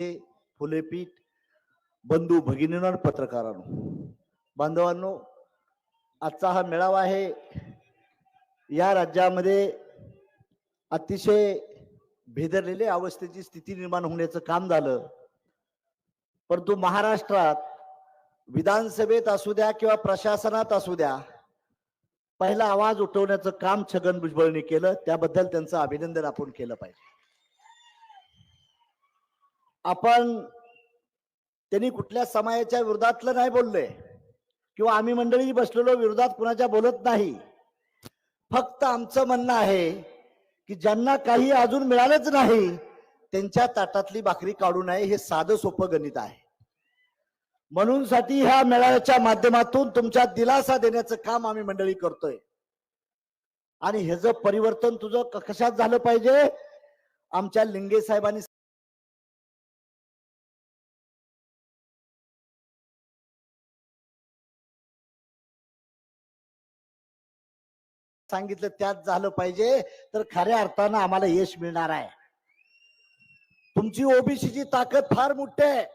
फुलेपीठ बंधू भगिनींवर पत्रकारांनो. बांधवांनो आजचा हा मेळावा आहे. या राज्यामध्ये अतिशय भेदरलेल्या अवस्थेची स्थिती निर्माण होण्याचं काम झालं. परंतु महाराष्ट्रात विधानसभेत असू द्या किंवा प्रशासनात असू द्या पहिला आवाज उठवण्याचं काम छगन भुजबळने केलं. त्याबद्दल त्यांचं अभिनंदन आपण केलं पाहिजे. आपण त्यांनी कुठल्या समाजाच्या विरोधातलं नाही बोललोय किंवा आम्ही मंडळी बसलेलो विरोधात कुणाच्या बोलत नाही. फक्त आमचं म्हणणं आहे की ज्यांना काही अजून मिळालंच नाही त्यांच्या ताटातली भाकरी काढू नये हे साधं सोपं गणित आहे. म्हणून साठी ह्या मेळाव्याच्या माध्यमातून तुमच्या दिलासा देण्याचं काम आम्ही मंडळी करतोय. आणि ह्याचं परिवर्तन तुझं कशात झालं पाहिजे? आमच्या लिंगे साहेबांनी सांगितलं त्यात झालं पाहिजे. तर खऱ्या अर्थानं आम्हाला यश मिळणार आहे. तुमची ओबीसीची ताकद फार मोठी आहे.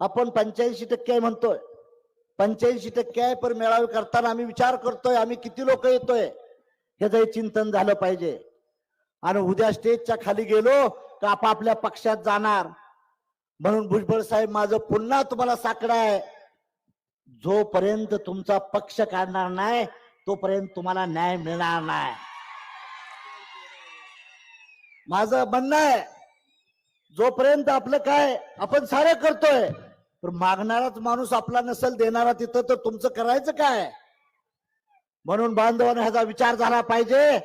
आपण पंच्याऐंशी टक्के आहे म्हणतोय. पंच्याऐंशी टक्के आहे पण मेळावे करताना आम्ही विचार करतोय आम्ही किती लोक येतोय? ह्याचं चिंतन झालं पाहिजे. आणि उद्या स्टेजच्या खाली गेलो तर आपापल्या पक्षात जाणार. म्हणून भुजबळ साहेब माझं पुन्हा तुम्हाला साकडं आहे. जोपर्यंत तुमचा पक्ष काढणार नाही तोपर्यंत तुम्हाला न्याय मिळणार नाही. माझं म्हणणं आहे जोपर्यंत आपलं काय आपण सारे करतोय पण मागणाराच माणूस आपला नसेल देणारा तिथं तर तुमचं करायचं काय? म्हणून बांधवाने ह्याचा विचार झाला पाहिजे.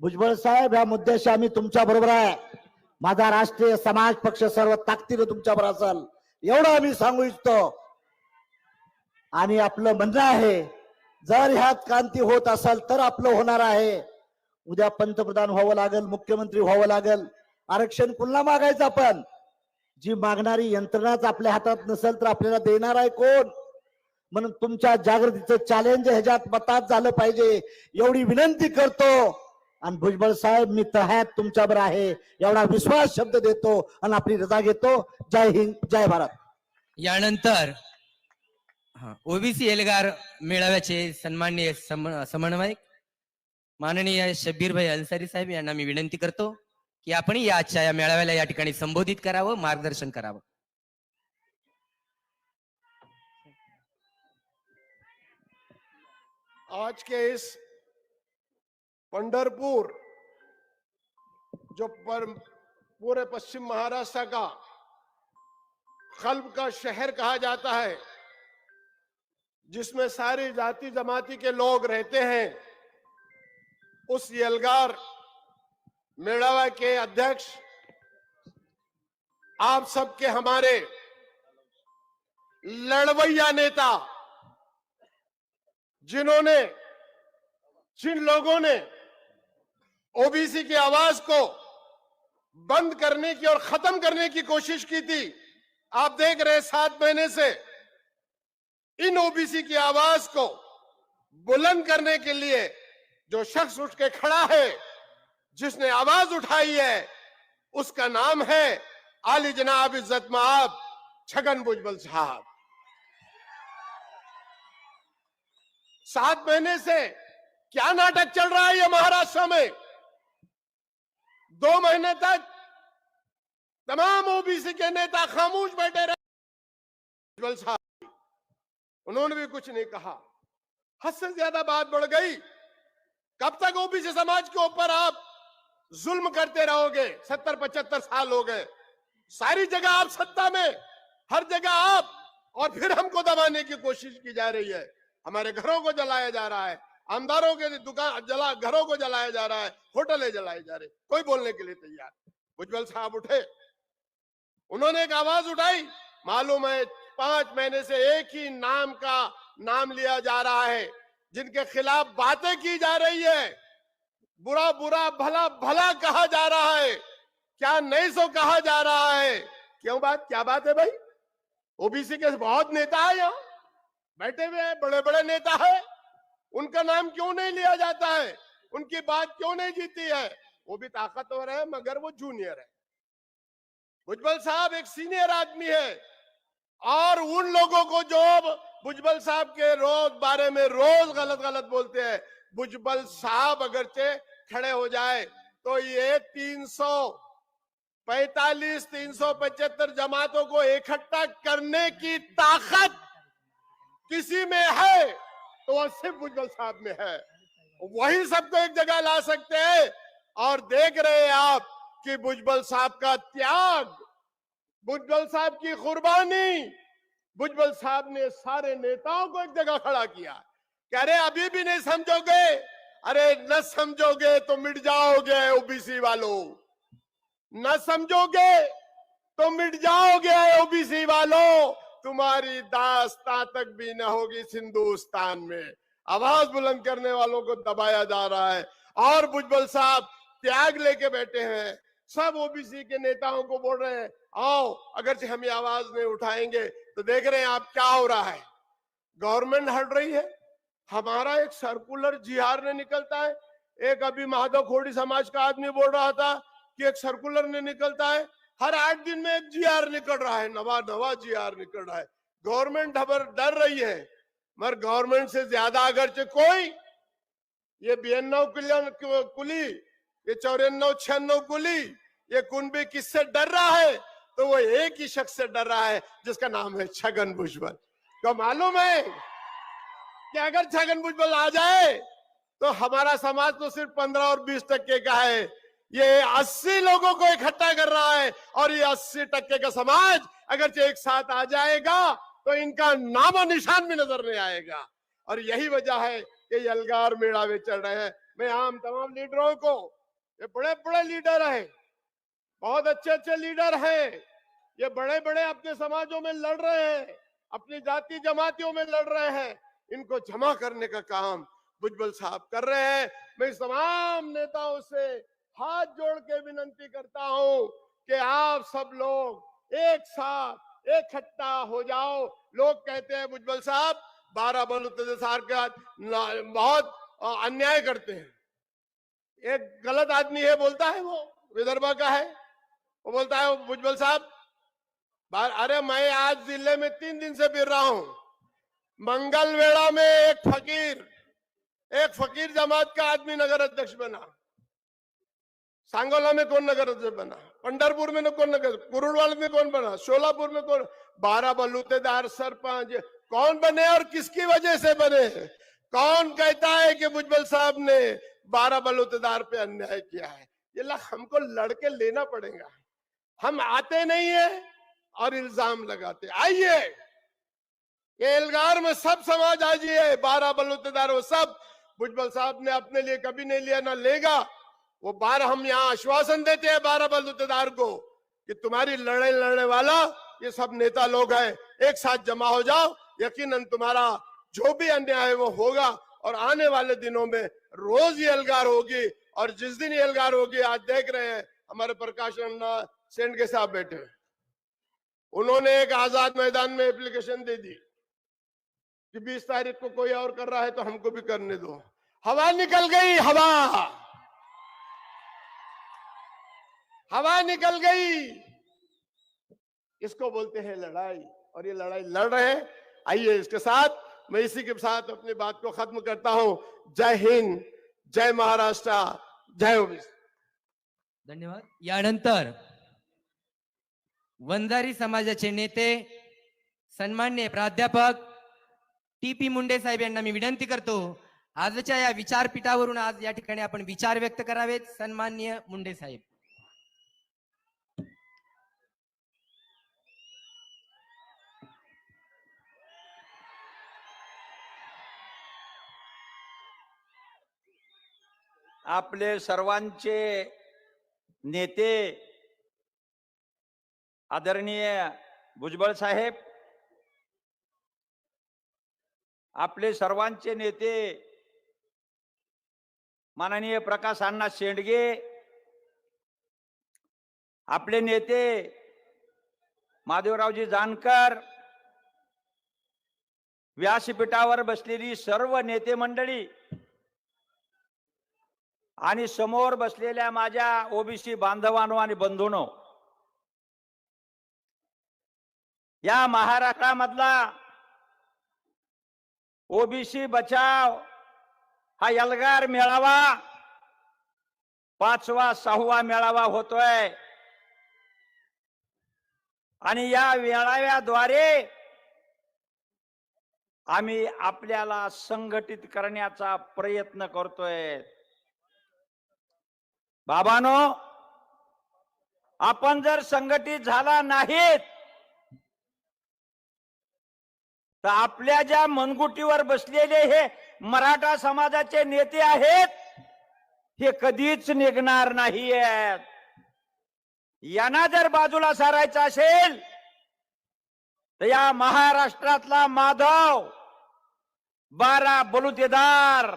भुजबळ साहेब ह्या मुद्द्याशी आम्ही तुमच्या बरोबर आहे. माझा राष्ट्रीय समाज पक्ष सर्व ताकदीने तुमच्या बरोबर असेल. एवढं आम्ही सांगू इच्छितो. आणि आपलं म्हणणं आहे जर ह्यात क्रांती होत असेल तर आपलं होणार आहे. उद्या पंतप्रधान व्हावं लागेल मुख्यमंत्री व्हावं लागेल. आरक्षण पुन्हा मागायचं आपण? जी मागणारी यंत्रणाच आपल्या हातात नसेल तर आपल्याला देणार आहे कोण? म्हणून तुमच्या जागृतीचं चॅलेंज ह्याच्यात मतात झालं पाहिजे. एवढी विनंती करतो. आणि भुजबळ साहेब मी तह्यात तुमच्यावर आहे. एवढा विश्वास शब्द देतो आणि आपली रजा घेतो. जय हिंद जय भारत. यानंतर ओबीसी एल्गार मेळाव्याचे सन्माननीय समन्वयक माननीय शब्बीरभाई अन्सारी साहेब यांना मी विनंती करतो की आपण या आजच्या या मेळाव्याला या ठिकाणी संबोधित करावं मार्गदर्शन करावं. आज के इस पंडरपुर जो पर पूरे पश्चिम महाराष्ट्र का कल्ब का शहर कहा जाता है जिसमें सारी जाति जमाती के लोग रहते हैं, उस यलगार मेड़ावा के अध्यक्ष, आप सबके हमारे लड़वैया नेता, जिन्होंने, जिन लोगों ने ओबीसी की आवाज़ को बंद करने की और खत्म करने की कोशिश की थी, आप देख रहे हैं सात महीने से इन ओबीसी की आवाज़ को बुलंद करने के लिए जो शख्स उठ के खड़ा है, जिसने आवाज़ उठाई है, उसका नाम है आली जनाब इज़्ज़त माब छगन भुजबल साहब। सात महीने से क्या नाटक चल रहा है ये महाराष्ट्र में? दो महीने तक तमाम ओबीसी के नेता खामोश बैठे रहे। उज्जवल साहब। उन्होंने भी कुछ नहीं कहा। हद से ज़्यादा बात बढ़ गई। कब तक ओबीसी समाज के ऊपर आप जुल्म करते रहोगे? सत्तर, पचहत्तर साल हो गए। सारी जगह आप सत्ता में, हर जगह आप। और फिर हमको दबाने की कोशिश की जा रही है। हमारे घरों को जलाया जा रहा है। आमदारों के दुकान, जला, घरों को जलाया जा रहा है। होटलें जलाई जा रहे। कोई बोलने के लिए तैयार? उज्जवल साहब उठे। उन्होंने एक आवाज़ उठाई। मालूम है पाँच महीने से एक ही नाम का नाम लिया जा रहा है, जिनके खिलाफ बातें की जा रही है। बुरा बुरा, भला भला कहा जा रहा है। क्या नहीं सो कहा जा रहा है। क्यों बात, क्या बात है भाई? ओबीसी के बहुत नेता है यहाँ। बैठे हुए हैं बड़े बड़े नेता है। उनका नाम क्यों नहीं लिया जाता है? उनकी बात क्यों नहीं जीती है? वो भी ताकतवर है, मगर वो जूनियर है। भुजबल साहब एक सीनियर आदमी है। और उन लोगों को जो भुजबल साहब के रोज बारे में रोज गलत गलत बोलते हैं। भुजबल साहब अगरचे खड़े हो जाए तो ये 345 375 जमातों को इकट्ठा करने की ताकत किसी में है? तो वह सिर्फ़ भुजबल साहब में है। वही सबको एक जगह ला सकते हैं। और देख रहे हैं आप कि भुजबल साहब का त्याग भुजबल साहब की कुर्बानी। भुजबल साहब ने सारे नेताओं को एक जगह खड़ा किया। कि अरे अभी भी नहीं समझोगे? अरे, न समझोगे तो मिट जाओगे, ओबीसी वालों। न समझोगे तो मिट जाओगे, ओबीसी वालों। तुम्हारी दास्ता तक भी न होगी इस हिंदुस्तान में। आवाज़ बुलंद करने वालों को दबाया जा रहा है। और भुजबल साहब त्याग लेके बैठे हैं। सब ओबीसी के नेताओं को बोल रहे हैं आओ, अगर हम ये आवाज़ नहीं उठाएँगे तो देख रहे हैं आप क्या हो रहा है। गवर्नमेंट हट रही है, हमारा एक सर्कुलर जीआर ने निकलता है। एक अभी माधव खोड़ी समाज का आदमी बोल रहा था कि एक सर्कुलर ने निकलता है, हर आठ दिन में एक जीआर निकल रहा है, नवा नवा जीआर निकल रहा है। गवर्नमेंट खबर डर रही है, मगर गवर्नमेंट से ज़्यादा अगर से कोई, ये कुलियन- कुली, ये चौरानवे, छियानवे कुली, ये कुंबी किससे डर रहा है? तो वो एक ही शख्स से डर रहा है, जिसका नाम है छगन भुजबल। तो मालूम है कि अगर छगन भुजबल आ जाए तो हमारा समाज तो सिर्फ़ पंद्रह और बीस टक्के का है। ये अस्सी लोगों को इकट्ठा कर रहा है, और ये अस्सी टक्के का समाज अगर एक साथ आ जाएगा तो इनका नामो निशान भी नज़र नहीं आएगा। और यही वजह है कि ये अलगार मेड़ावे चल रहे हैं। मैं आम तमाम लीडरों को, ये बड़े बड़े लीडर हैं, बहुत अच्छे अच्छे लीडर हैं ये बड़े बड़े अपने समाजों में लड़ रहे हैं, अपनी जाति जमातियों में लड़ रहे हैं। इनको जमा करने का काम भुजबल साहब कर रहे हैं। मैं तमाम नेताओं से हाथ जोड़ के विनंती करता हूँ कि आप सब लोग एक साथ इकट्ठा हो जाओ। लोग कहते हैं भुजबल साहब, बारह बलुत साहब का बहुत अन्याय करते हैं। एक गलत आदमी है, बोलता है वो, विदर्भा का है। वो बोलता है भुजबल साहब अरे मैं आज ज़िले में तीन दिन से फिर रहा हूँ। मंगलवेड़ा में एक फकीर एक फकीर जमात का आदमी नगर अध्यक्ष बना। सांगोला में कौन नगर अध्यक्ष बना? पंडरपुर में कौन नगर कुरुड़वाल में कौन बना? शोलापुर में कौन? बारह बलूतेदार सरपंच। कौन बने और किसकी वजह से बने? कौन कहता है कि भुजबल साहब ने बारह बलूतेदार पे अन्याय किया है? ये हमको लड़के लेना पड़ेगा। हम आते नहीं है। और इल्ज़ाम लगाते आइए, ये में सब समाज आ जाइए बारह बलूतेदार सब, भुजबल साहब ने अपने लिए कभी नहीं लिया, ना लेगा वो बार हम यहाँ आश्वासन देते हैं बारह बलूतेदार को कि तुम्हारी लड़ाई लड़ने वाला, ये सब नेता लोग हैं, एक साथ जमा हो जाओ यकीनन तुम्हारा जो भी अन्याय है वो होगा, और आने वाले दिनों में रोज ये एलगार होगी, और जिस दिन ये एलगार होगी, आज देख रहे हैं, हमारे प्रकाश सेंड के साथ बैठे हैं। उन्होंने एक आज़ाद मैदान में एप्लीकेशन दे दी कि 20 तारीख को कोई और कर रहा है तो हमको भी करने दो। हवा निकल गई, हवा। हवा निकल गई। इसको बोलते हैं लड़ाई और ये लड़ाई लड़ रहे हैं। आइए इसके साथ, मैं इसी के साथ अपनी बात को खत्म करता हूँ। जय हिंद, जय महाराष्ट्र, जय धन्यवाद। यानंतर वंजारी समाजाचे नेते सन्मान्य प्राध्यापक टी पी मुंडे साहेब यांना मी विनंती करतो आजच्या या विचारपीठावरून आज या ठिकाणी आपण विचार व्यक्त करावेत. सन्मान्य मुंडे साहेब. आपले सर्वांचे नेते आदरणीय भुजबळ साहेब आपले सर्वांचे नेते माननीय प्रकाश अण्णा शेंडगे आपले नेते महादेवरावजी जानकर व्यासपीठावर बसलेली सर्व नेते मंडळी आणि समोर बसलेल्या माझ्या ओबीसी बांधवांनो आणि बंधूनो या महाराष्ट्रामधला ओबीसी बचाव हा यलगार मेळावा पाचवा सहावा मेळावा होतोय. आणि या मेळाव्याद्वारे आम्ही आपल्याला संघटित करण्याचा प्रयत्न करतोय. बाबानो आपण जर संघटित झाला नाहीत तर आपल्या ज्या मनगुटीवर बसलेले हे मराठा समाजाचे नेते आहेत हे कधीच निघणार नाही यांना जर बाजूला सारायचं असेल तर या महाराष्ट्रातला माधव बारा बलुतेदार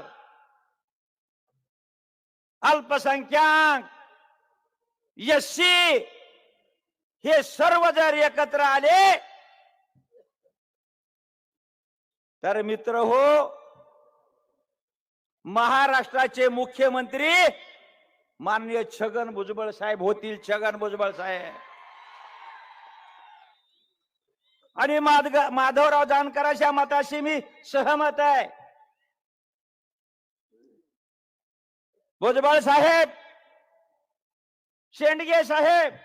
अल्पसंख्याक यस्सी हे सर्व जर एकत्र आले तर मित्र हो महाराष्ट्राचे मुख्यमंत्री माननीय छगन भुजबळ साहेब होतील छगन भुजबळ साहेब. आणि माधग- माधवराव जानकरांच्या मताशी मी सहमत आहे. भुजबळ साहेब शेंडगे साहेब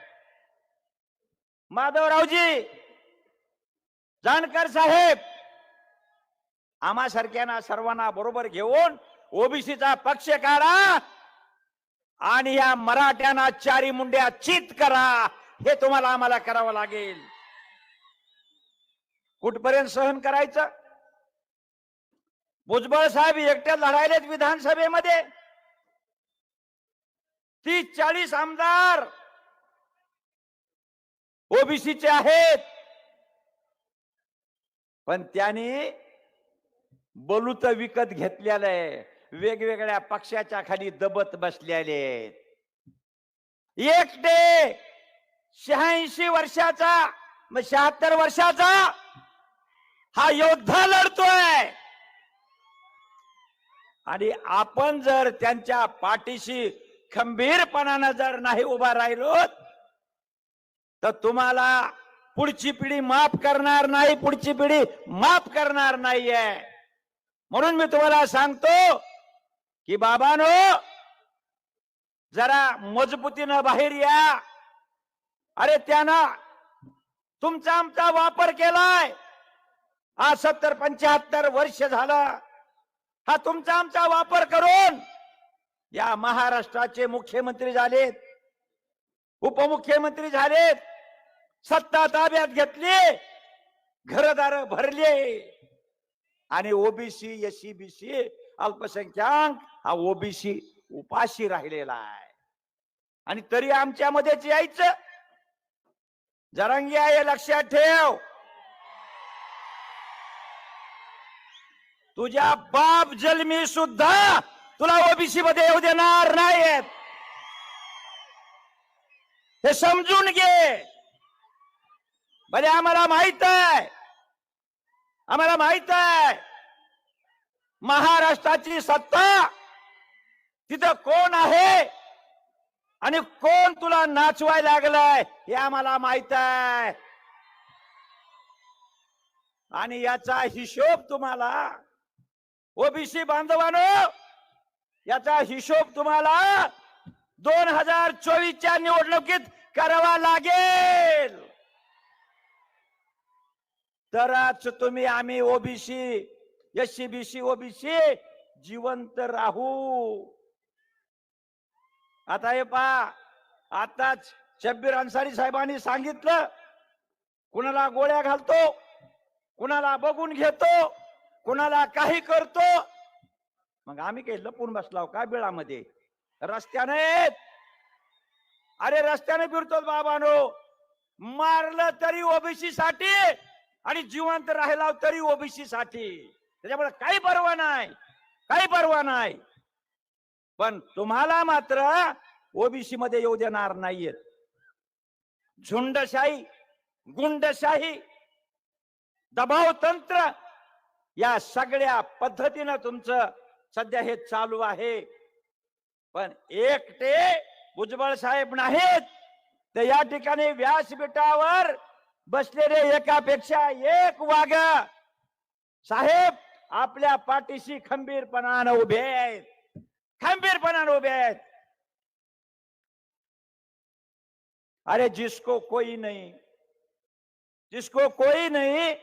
माधवरावजी जानकर साहेब आम्हासारख्यांना सर्वांना बरोबर घेऊन ओबीसीचा पक्ष काढा आणि या मराठ्यांना चारी मुंड्या चित करा. हे तुम्हाला आम्हाला करावं लागेल. कुठपर्यंत सहन करायचं? भुजबळ साहेब एकट्या लढायलेत विधानसभेमध्ये. तीस चाळीस आमदार ओबीसीचे आहेत. पण त्यांनी बलूत विकत घेतलेलं आहे वेगवेगळ्या पक्षाच्या खाली दबत बसलेले. एकटे शहाऐंशी वर्षाचा मग शहात्तर वर्षाचा हा योद्धा लढतोय. आणि आपण जर त्यांच्या पाठीशी खंबीरपणानं जर नाही उभा राहिलो तर तुम्हाला पुढची पिढी माफ करणार नाही पुढची पिढी माफ करणार नाहीये. म्हणून मी तुम्हाला सांगतो की बाबानो जरा मजबूतीनं बाहेर या. अरे त्यानं तुमचा आमचा वापर केलाय. हा सत्तर पंच्याहत्तर वर्ष झालं. हा तुमचा आमचा वापर करून या महाराष्ट्राचे मुख्यमंत्री झालेत. उपमुख्यमंत्री झालेत. सत्ता ताब्यात घेतली. घरदार भरले. आणि ओबीसी एससी बीसी अल्पसंख्याक हा ओबीसी उपाशी राहिलेला आहे. आणि तरी आमच्यामध्येच यायचं. जरंगी आहे लक्षात ठेव. तुझ्या बाप जन्मी सुद्धा तुला ओबीसी मध्ये येऊ देणार नाहीत हे समजून घे. भले आम्हाला माहीत आहे. आम्हाला माहीत आहे महाराष्ट्राची सत्ता तिथं कोण आहे आणि कोण तुला नाचवाय लागलाय हे आम्हाला माहीत आहे. आणि याचा हिशोब तुम्हाला ओबीसी बांधवानो याचा हिशोब तुम्हाला दोन हजार चोवीसच्या निवडणुकीत करावा लागेल. तरच तुम्ही आम्ही ओबीसी एससी बीसी ओबीसी जिवंत राहू. आता हे पहा आताच शब्बीर अन्सारी साहेबांनी सांगितलं कुणाला गोळ्या घालतो कुणाला बघून घेतो कुणाला काही करतो. मग आम्ही काही लपून बसलाव का बिळामध्ये? रस्त्याने अरे रस्त्याने फिरतो बाबानो. मारलं तरी ओबीसी साठी आणि जिवंत राहिला तरी ओबीसी साठी. त्याच्यामुळे काही परवा नाही. काही परवा नाही. पण तुम्हाला मात्र ओबीसी मध्ये येऊ देणार नाहीयेत. झुंडशाही गुंडशाही दबाव तंत्र या सगळ्या पद्धतीनं तुमचं सध्या हे चालू आहे. पण एकटे भुजबळ साहेब नाहीत. तर या ठिकाणी व्यासपीठावर बसलेले एकापेक्षा एक वाघ. साहेब आपल्या पाठीशी खंबीरपणानं उभे आहेत. खंबीरपणानं उभे आहेत. अरे जिसको कोई नहीं. जिसको कोई नहीं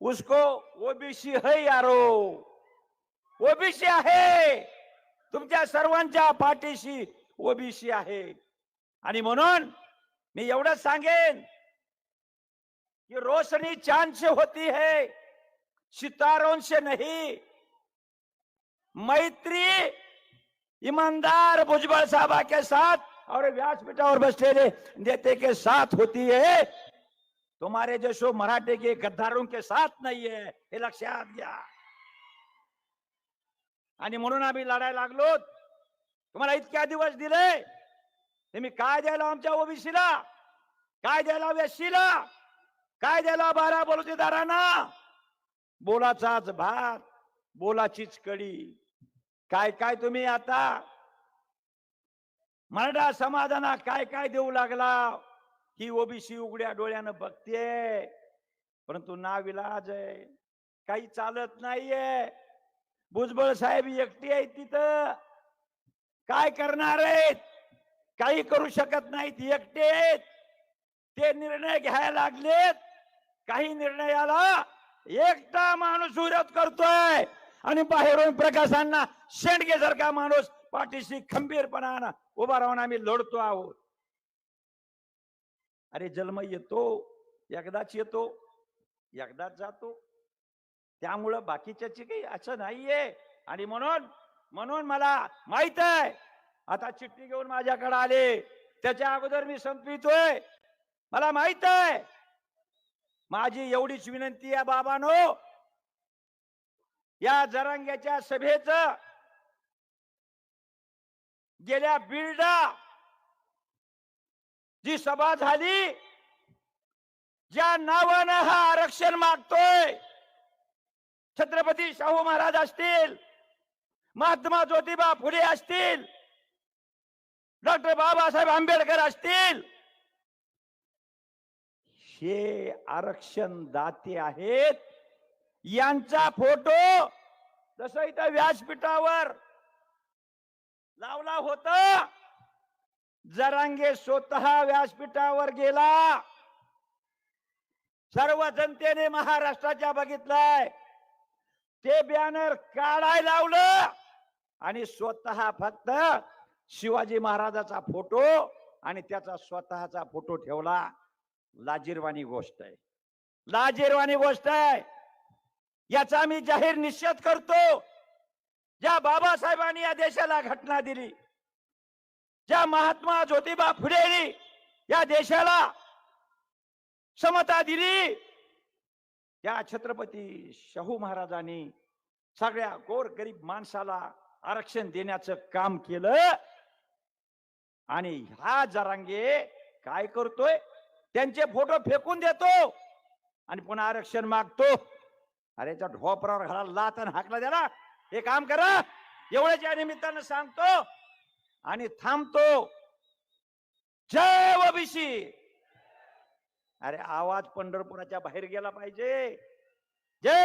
उसको ओबीसी है यारो. ओबीसी आहे. तुमच्या सर्वांच्या पाठीशी ओबीसी आहे. आणि म्हणून मी एवढंच सांगेन ये रोशनी चांद से होती है सितारों से नहीं। मैत्री ईमानदार भुजबल साहबा के साथ और व्यासपीठावर बस्तेरे नेते के साथ होती है। तुम्हारे जैसो मराठे के गद्दारों के साथ नहीं है हे लक्षात घ्या आणि म्हणून आम्ही लढायला लागलो। तुम्हाला इतक्या दिवस दिले तुम्ही काय द्यायला आमच्या ओबीसीला? काय द्यायला वेशीला काय द्यायला हो बारा बलुतेदारांना? बोलाचाच भात बोलाचीच कडी काय काय तुम्ही आता? मराठा समाजाना काय काय देऊ लागला? ही ओबीसी उघड्या डोळ्यानं बघते. परंतु नाविलाज आहे. काही चालत नाहीये. भुजबळ साहेब एकटी आहेत तिथं. काय करणार आहेत? काही करू शकत नाहीत. एकटे आहेत. ते निर्णय घ्यायला लागलेत. काही निर्णयाला एकटा माणूस विरोध करतोय. आणि बाहेरून प्रकाशांना शेंडगे सारखा माणूस पाठीशी खंबीरपणानं उभा राहून आम्ही लढतो आहोत. अरे जन्म येतो एकदाच येतो एकदाच जातो. त्यामुळं बाकीच्याची काही असं नाहीये. आणि म्हणून म्हणून मला माहीत आहे आता चिठ्ठी घेऊन माझ्याकडे आले. त्याच्या अगोदर मी संपवितोय. मला माहीत आहे. माझी एवढीच विनंती आहे बाबानो. या जरांग्याच्या सभेच गेल्या बिल्डा जी सभा झाली ज्या नावानं हा आरक्षण मागतोय. छत्रपती शाहू महाराज असतील महात्मा ज्योतिबा फुले असतील डॉक्टर बाबासाहेब आंबेडकर असतील हे आरक्षण दाते आहेत यांचा फोटो जसं इथं व्यासपीठावर लावला होता जरांगे स्वतः व्यासपीठावर गेला. सर्व जनतेने महाराष्ट्राच्या बघितलंय. ते बॅनर काढाय लावलं आणि स्वतः फक्त शिवाजी महाराजाचा फोटो आणि त्याचा स्वतःचा फोटो ठेवला. लाजीरवाणी गोष्ट आहे. लाजीरवाणी गोष्ट आहे. याचा मी जाहीर निषेध करतो. ज्या बाबासाहेबांनी या देशाला घटना दिली ज्या महात्मा ज्योतिबा फुलेनी या देशाला समता दिली त्या छत्रपती शाहू महाराजांनी सगळ्या गोर गरीब माणसाला आरक्षण देण्याचं काम केलं. आणि हा जरांगे काय करतोय? त्यांचे फोटो फेकून देतो. आणि पुन्हा आरक्षण मागतो. अरे त्या ढोपरावर घाला लात आणि हाकला द्याला हे काम करा. एवढ्याच या निमित्तानं सांगतो. आणि थांबतो. जय ओबीसी. अरे आवाज पंढरपुराच्या बाहेर गेला पाहिजे. जय